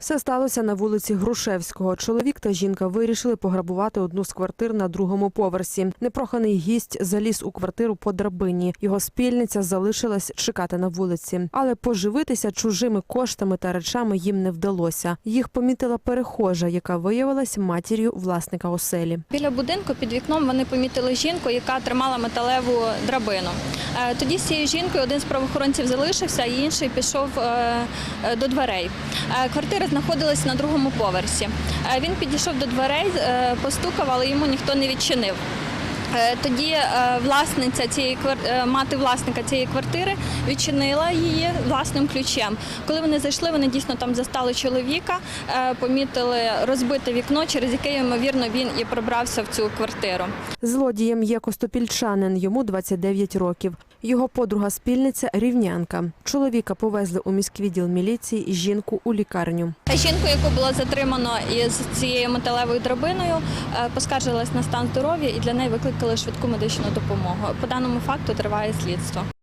Все сталося на вулиці Грушевського. Чоловік та жінка вирішили пограбувати одну з квартир на другому поверсі. Непроханий гість заліз у квартиру по драбині. Його спільниця залишилась чекати на вулиці, але поживитися чужими коштами та речами їм не вдалося. Їх помітила перехожа, яка виявилась матір'ю власника оселі. Біля будинку під вікном вони помітили жінку, яка тримала металеву драбину. Е, Тоді з цією жінкою один з правоохоронців залишився, а інший пішов е, е, до дверей. Квартира знаходилась на другому поверсі. Е, Він підійшов до дверей, е, постукав, але йому ніхто не відчинив. Е, Тоді власниця цієї мати власника цієї квартири відчинила її власним ключем. Коли вони зайшли, вони дійсно там застали чоловіка, помітили розбите вікно, через яке ймовірно він і пробрався в цю квартиру. Злодієм є костопільчанин, йому 29 років. Його подруга спільниця рівнянка. Чоловіка повезли у міськвідділ міліції, жінку у лікарню. Жінку, яку було затримано із цією металевою драбиною, е, поскаржилась на стан здоров'я і для неї викликали швидку медичну допомогу. По даному факту триває слідство.